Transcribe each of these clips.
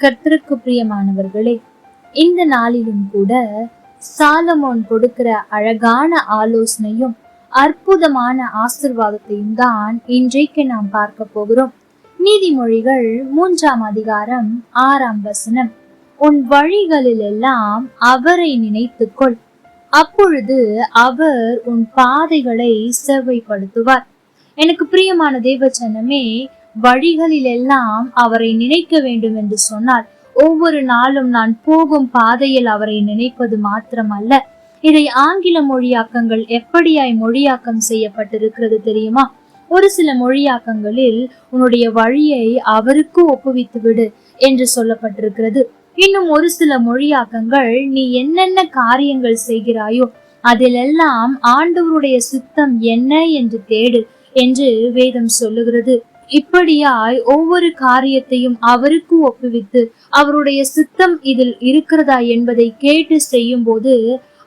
கர்த்தருக்கு பிரியமானவர்களே இந்த நாளிலும் கூட சாலமோன் கொடுக்கிற அழகான ஆலோசனையும் அற்புதமான ஆசிர்வாதத்தையும் தான் இன்றைக்கு நாம் பார்க்க போகிறோம். நீதிமொழிகள் மூன்றாம் அதிகாரம் ஆறாம் வசனம். உன் வழிகளிலெல்லாம் அவரை நினைத்துக்கொள். அப்பொழுது அவர் உன் பாதைகளை செவ்வைப்படுத்துவார். எனக்கு பிரியமான தேவச்சனமே வழிகளிலெல்லாம் அவரை நினைக்க வேண்டும் என்று சொன்னார். ஒவ்வொரு நாளும் நான் போகும் பாதையில் அவரை நினைப்பது மாத்திரமல்ல. இதை ஆங்கில மொழியாக்கங்கள் எப்படியாய் மொழியாக்கம் செய்யப்பட்டிருக்கிறது தெரியுமா? ஒரு சில மொழியாக்கங்களில் உன்னுடைய வழியை அவருக்கு ஒப்புவித்து விடு என்று சொல்லப்பட்டிருக்கிறது. இன்னும் ஒரு சில மொழியாக்கங்கள் நீ என்னென்ன காரியங்கள் செய்கிறாயோ அதிலெல்லாம் ஆண்டவருடைய சித்தம் என்ன என்று தேடு என்று வேதம் சொல்லுகிறது. இப்படியாய் ஒவ்வொரு காரியத்தையும் அவருக்கு ஒப்புவித்து அவருடைய சித்தம் இதில் இருக்கிறதா என்பதை கேட்டு செய்யும் போது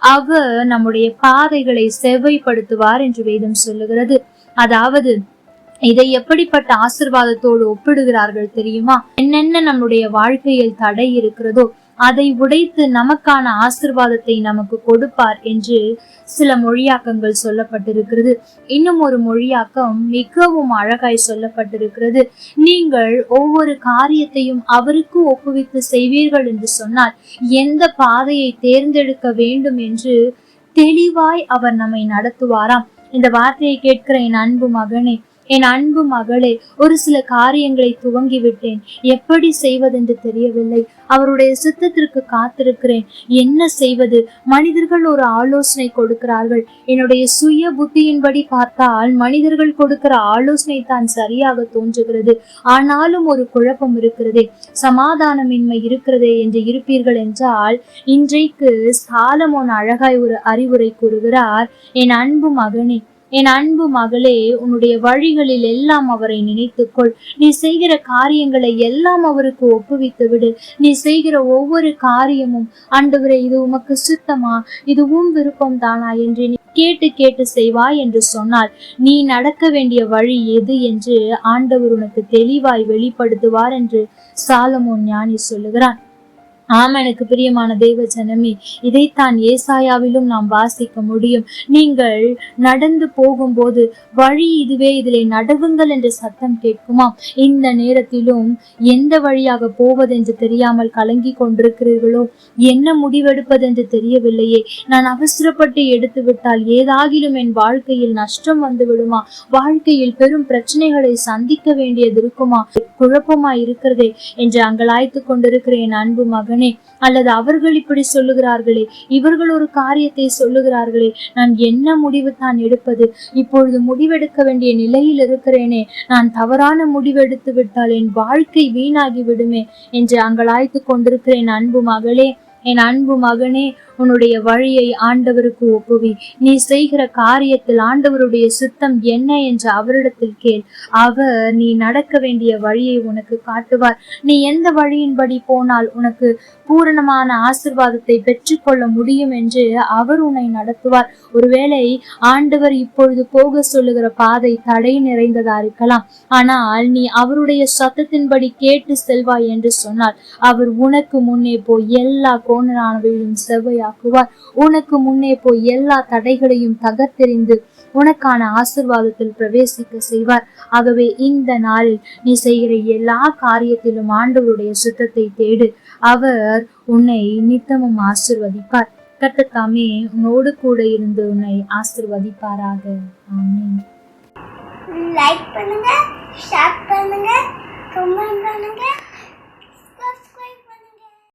அவர் நம்முடைய பாதைகளை செவ்வைப்படுத்துவார் என்று வேதம் சொல்லுகிறது. அதாவது இதை எப்படிப்பட்ட ஆசிர்வாதத்தோடு ஒப்பிடுகிறார்கள் தெரியுமா? என்னென்ன நம்முடைய வாழ்க்கையில் தடை இருக்கிறதோ அதை உடைத்து நமக்கான ஆசிர்வாதத்தை நமக்கு கொடுப்பார் என்று சில மொழியாக்கங்கள் சொல்லப்பட்டிருக்கிறது. இன்னும் ஒரு மொழியாக்கம் மிகவும் அழகாய் சொல்லப்பட்டிருக்கிறது. நீங்கள் ஒவ்வொரு காரியத்தையும் அவருக்கு ஒப்புவித்து செய்வீர்கள் என்று சொன்னால் எந்த பாதையை தேர்ந்தெடுக்க வேண்டும் என்று தெளிவாய் அவர் நம்மை நடத்துவாராம். இந்த வார்த்தையை கேட்கிற என் அன்பு மகனே என் அன்பு மகளே ஒரு சில காரியங்களை துவங்கி விட்டேன் எப்படி செய்வதென்று தெரியவில்லை. அவருடைய சித்தத்திற்கு காத்திருக்கிறேன். என்ன செய்வது? மனிதர்கள் ஒரு ஆலோசனை கொடுக்கிறார்கள். என்னுடைய சுய புத்தியின்படி பார்த்தால் மனிதர்கள் கொடுக்கிற ஆலோசனை தான் சரியாக தோன்றுகிறது. ஆனாலும் ஒரு குழப்பம் இருக்கிறதே. சமாதானமின்மை இருக்கிறதே என்று இருப்பீர்கள் என்றால் இன்றைக்கு சாலமோன் அழகாய் ஒரு அறிவுரை கூறுகிறார். என் அன்பு மகனே என் அன்பு மகளே உன்னுடைய வழிகளில் எல்லாம் அவரை நினைத்துக்கொள். நீ செய்கிற காரியங்களை எல்லாம் அவருக்கு ஒப்புவித்து விடு. நீ செய்கிற ஒவ்வொரு காரியமும் அண்டவரை இது உமக்கு சுத்தமா? இதுவும் விருப்பம் தானா என்று நீ கேட்டு கேட்டு செய்வாய் என்று சொன்னால் நீ நடக்க வேண்டிய வழி எது என்று ஆண்டவர் உனக்கு தெளிவாய் வெளிப்படுத்துவார் என்று சாலமோன் ஞானி சொல்லுகிறான். ஆம் எனக்கு பிரியமான தேவ ஜனமே இதைத்தான் ஏசாயாவிலும் நாம் வாசிக்க முடியும். நீங்கள் நடந்து போகும்போது வழி இதுவே இதிலே நடவுங்கள் என்ற சத்தம் கேட்குமா? இந்த நேரத்திலும் எந்த வழியாக போவதென்று தெரியாமல் கலங்கி கொண்டிருக்கிறீர்களோ? என்ன முடிவெடுப்பதென்று தெரியவில்லையே. நான் அவசரப்பட்டு எடுத்து விட்டால் ஏதாகிலும் என் வாழ்க்கையில் நஷ்டம் வந்து விடுமா வாழ்க்கையில் பெரும் பிரச்சனைகளை சந்திக்க வேண்டியது இருக்குமா? குழப்பமா இருக்கிறதே என்று அங்கலாய்த்து கொண்டிருக்கிற என் அன்பு மகன் மகனே அல்லது அவர்கள் இப்படி சொல்லுகிறார்களே இவர்கள் ஒரு காரியத்தை சொல்லுகிறார்களே நான் என்ன முடிவு தான் எடுப்பது? இப்பொழுது முடிவெடுக்க வேண்டிய நிலையில் இருக்கிறேனே நான் தவறான முடிவெடுத்து விட்டால் என் வாழ்க்கை வீணாகி விடுமே என்று அங்கலாய்த்து கொண்டிருக்கிறேன் அன்பு மகளே. என் அன்பு மகனே உன்னுடைய வழியை ஆண்டவருக்கு ஒப்புவி. நீ செய்கிற காரியத்தில் ஆண்டவருடைய சுத்தம் என்ன என்று அவரிடத்தில் கேள். அவர் நீ நடக்க வேண்டிய வழியை உனக்கு காட்டுவார். நீ எந்த வழியின்படி போனால் உனக்கு பூரணமான ஆசிர்வாதத்தை பெற்றுக்கொள்ள முடியும் என்று அவர் உன்னை நடத்துவார். ஒருவேளை ஆண்டவர் இப்பொழுது போக சொல்லுகிற பாதை தடை நிறைந்ததா இருக்கலாம். ஆனால் நீ அவருடைய சத்தத்தின்படி கேட்டு செல்வாய் என்று சொன்னால் அவர் உனக்கு முன்னே போய் எல்லா கோணரானவையும் செவ்வையாக்குவார் உனக்கு முன்னே போய் எல்லா தடைகளையும் தகர்த்தெறிந்து உனக்கான ஆசிர்வாதத்தில் பிரவேசிக்க செய்வார். ஆகவே இந்த நாளில் நீ செய்கிற எல்லா காரியத்திலும் ஆண்டவருடைய சுத்தத்தை தேடு. அவர் உன்னை நித்தமும் ஆசிர்வதிப்பார். கட்டத்தாமே உன்னோடு கூட இருந்து உன்னை ஆசிர்வதிப்பாராக. ஆமீன். லைக் பண்ணுங்க ஷேர் பண்ணுங்க கமெண்ட் பண்ணுங்க.